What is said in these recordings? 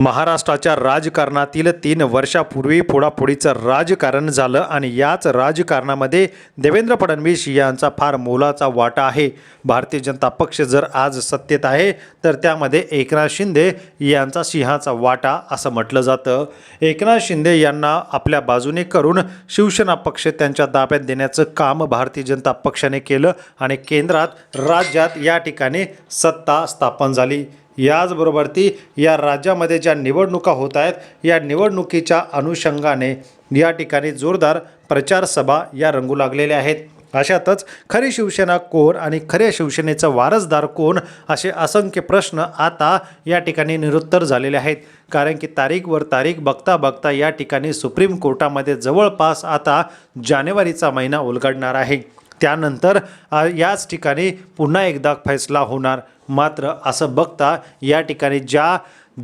महाराष्ट्राच्या राजकारणातील तीन वर्षापूर्वी फोडाफोडीचं राजकारण झालं आणि याच राजकारणामध्ये देवेंद्र फडणवीस यांचा फार मोलाचा वाटा आहे. भारतीय जनता पक्ष जर आज सत्तेत आहे तर त्यामध्ये एकनाथ शिंदे यांचा सिंहाचा वाटा असं म्हटलं जातं. एकनाथ शिंदे यांना आपल्या बाजूने करून शिवसेना पक्ष त्यांच्या ताब्यात देण्याचं काम भारतीय जनता पक्षाने केलं आणि केंद्रात राज्यात या ठिकाणी सत्ता स्थापन झाली. याचबरोबर ती या राज्यामध्ये ज्या निवडणुका होत आहेत या निवडणुकीच्या अनुषंगाने या ठिकाणी जोरदार प्रचार सभा या रंगू लागलेल्या आहेत. अशातच खरी शिवसेना कोण आणि खऱ्या शिवसेनेचा वारसदार कोण असे असंख्य प्रश्न आता या ठिकाणी निरुत्तर झालेले आहेत. कारण की तारीखवर तारीख बघता बघता या ठिकाणी सुप्रीम कोर्टामध्ये जवळपास आता जानेवारीचा महिना उलगडणार आहे. त्यानंतर याच ठिकाणी पुन्हा एकदा फैसला होणार. मात्र असं बघता या ठिकाणी ज्या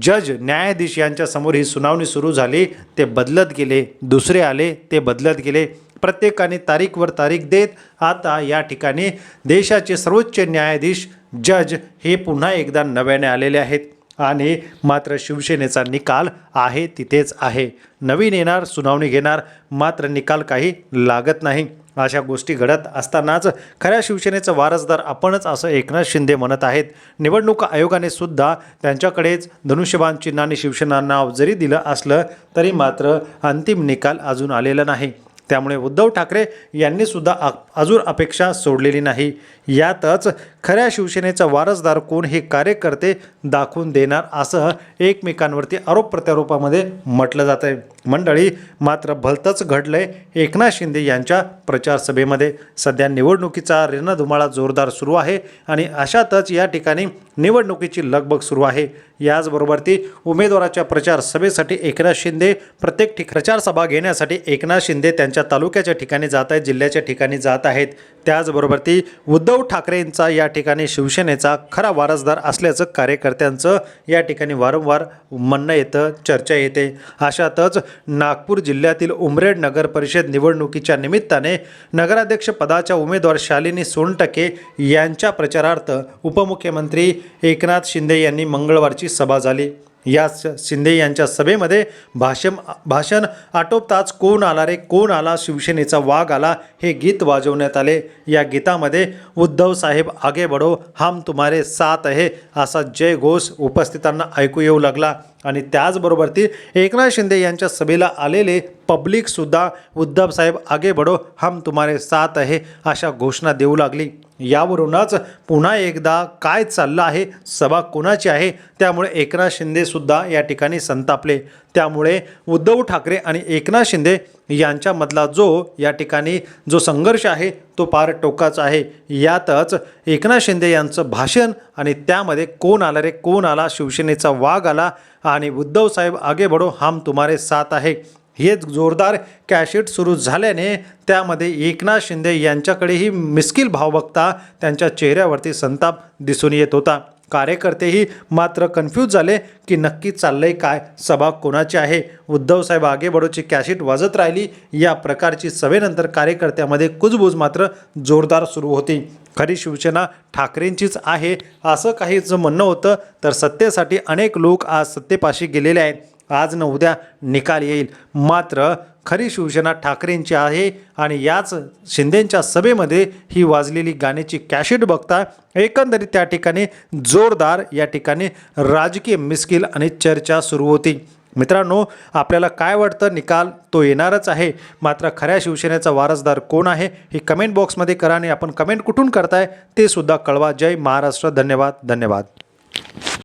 जज न्यायाधीश यांच्यासमोर ही सुनावणी सुरू झाली ते बदलत गेले. दुसरे आले ते बदलत गेले. प्रत्येकाने तारीखवर तारीख देत आता या ठिकाणी देशाचे सर्वोच्च न्यायाधीश जज हे पुन्हा एकदा नव्याने आलेले आहेत. आणि मात्र शिवसेनेचा निकाल आहे तिथेच आहे. नवीन येणार सुनावणी घेणार मात्र निकाल काही लागत नाही. अशा गोष्टी घडत असतानाच खऱ्या शिवसेनेचं वारसदार आपणच असं एकनाथ शिंदे म्हणत आहेत. निवडणूक आयोगाने सुद्धा त्यांच्याकडेच धनुष्यबाण चिन्हाने शिवसेना नाव जरी दिलं असलं तरी मात्र अंतिम निकाल अजून आलेला नाही. त्यामुळे उद्धव ठाकरे यांनी सुद्धा आ- अजून अपेक्षा सोडलेली नाही. यातच खऱ्या शिवसेनेचा वारसदार कोण हे कार्यकर्ते दाखवून देणार असं एकमेकांवरती आरोप प्रत्यारोपामध्ये म्हटलं जात आहे मंडळी मात्र भलतंच घडलंय. एकनाथ शिंदे यांच्या प्रचार सभेमध्ये सध्या निवडणुकीचा रणधुमाळा जोरदार सुरू आहे आणि अशातच या ठिकाणी निवडणुकीची लगबग सुरू आहे. याचबरोबर ती उमेदवाराच्या प्रचार सभेसाठी एकनाथ शिंदे प्रत्येक ठिक प्रचार सभा घेण्यासाठी एकनाथ शिंदे त्यांच्या तालुक्याच्या ठिकाणी जात आहेत जिल्ह्याच्या ठिकाणी जात आहेत. त्याचबरोबर ती उद्धव ठाकरेंचा या ठिकाणी शिवसेनेचा खरा वारसदार असल्याचं कार्यकर्त्यांचं या ठिकाणी वारंवार म्हणणं येतं चर्चा येते. अशातच नागपूर जिल्ह्यातील उमरेड नगर परिषद निवडणुकीच्या निमित्ताने नगराध्यक्ष पदाच्या उमेदवार शालिनी सोनटके यांच्या प्रचारार्थ उपमुख्यमंत्री एकनाथ शिंदे यांनी मंगळवारची सभा झाली. या शिंदे यांच्या सभेमध्ये भाषण भाषण आटोपताच कोण आला रे कोण आला? शिवसेनेचा वाघ आला. हे गीत वाजवण्यात आले. या गीतामध्ये उद्धव साहेब आगे बढो हम तुम्हारे साथ आहे असा जय घोष उपस्थितांना ऐकू येऊ लागला. आणि त्याचबरोबर ती एकनाथ शिंदे यांच्या सभेला आलेले पब्लिकसुद्धा उद्धवसाहेब आगे बढो हम तुम्हारे साथ आहे अशा घोषणा देऊ लागली. यावरूनच पुन्हा एकदा काय चाललं आहे सभा कोणाची आहे त्यामुळे एकनाथ शिंदेसुद्धा या ठिकाणी संतापले. त्यामुळे उद्धव ठाकरे आणि एकनाथ शिंदे यांच्यामधला जो या ठिकाणी जो संघर्ष आहे तो फार टोकाचा आहे. यातच एकनाथ शिंदे यांचं भाषण आणि त्यामध्ये कोण आला रे कोण आला शिवसेनेचा वाघ आला आणि उद्धव साहेब आगे बडो हम तुम्हारे साथ आहे. हेच जोरदार कॅशेट सुरू झाल्याने त्यामध्ये एकनाथ शिंदे यांच्याकडेही मिस्किल भाव बघता त्यांच्या चेहऱ्यावरती संताप दिसून येत होता. कार्यकर्तेही मात्र कन्फ्यूज झाले की नक्की चाललंय काय? सभा कोणाची आहे? उद्धवसाहेब आगेबडोची आगे बडोची कॅशिट वाजत राहिली. या प्रकारची सभेनंतर कार्यकर्त्यामध्ये कुजबूज मात्र जोरदार सुरू होती. खरी शिवसेना ठाकरेंचीच आहे असं काहीच म्हणणं होतं तर सत्तेसाठी अनेक लोक आज सत्तेपाशी गेलेले आहेत. आज न उद्या निकाल येईल. मात्र खरी शिवसेना ठाकरेंची आहे आणि याच शिंदेंच्या सभेमध्ये ही वाजलेली गाण्याची कॅशेट बघता एकंदरीत त्या ठिकाणी जोरदार या ठिकाणी राजकीय मिस्किल आणि चर्चा सुरू होती. मित्रांनो आपल्याला काय वाटतं? निकाल तो येणारच आहे. मात्र खऱ्या शिवसेनेचा वारसदार कोण आहे? हे कमेंट बॉक्समध्ये करा आणि आपण कमेंट कुठून करताय ते सुद्धा कळवा. जय महाराष्ट्र. धन्यवाद. धन्यवाद.